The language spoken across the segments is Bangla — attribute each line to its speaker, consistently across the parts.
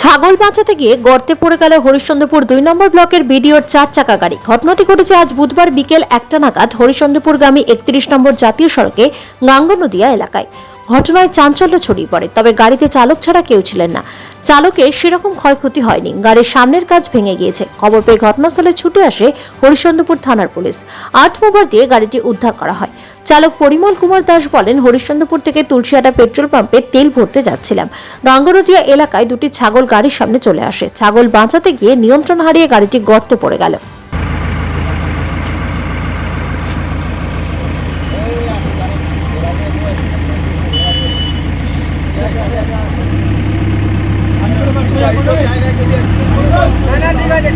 Speaker 1: ছাগল বাঁচাতে গিয়ে গর্তে পড়ে গেল হরিশ্চন্দ্রপুর দুই নম্বর ব্লকের বিডিওর চার চাকা গাড়ি। ঘটনাটি ঘটেছে আজ বুধবার বিকেল একটা নাগাদ হরিশ্চন্দ্রপুরগামী একত্রিশ নম্বর জাতীয় সড়কে গাঙ্গনদিয়া এলাকায়। ঘটনায় চাঞ্চল্য ছড়িয়ে পড়ে, তবে গাড়িতে চালক ছাড়া কেউ ছিলেন না। চালকের সেরকম ক্ষয়ক্ষতি হয়নি। গাড়ির সামনের কাজ ভেঙে গিয়েছে। খবর পেয়ে ঘটনাস্থলে ছুটে আসে হরিশ্চন্দ্রপুর থানার পুলিশ। আর্থ মোভার দিয়ে গাড়িটি উদ্ধার করা হয়। চালক পরিমল কুমার দাস বলেন, হরিশ্চন্দ্রপুর থেকে তুলসিয়াটা পেট্রোল পাম্পে তেল ভরতে যাচ্ছিলাম। গাঙ্গরদিয়া এলাকায় দুটি ছাগল গাড়ির সামনে চলে আসে। ছাগল বাঁচাতে গিয়ে নিয়ন্ত্রণ হারিয়ে গাড়িটি গর্তে পড়ে গেল।
Speaker 2: গাড়িখান আগা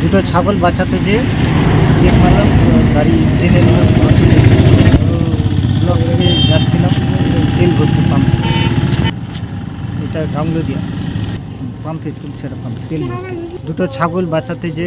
Speaker 3: দুটো ছাগল বাঁচাতে যে গাড়ি যাচ্ছিলাম, তেল পাম্প। এটা গামলদিয়া পাম্পে তুলছে পাম্প, তেল দুটো ছাগল বাঁচাতে যে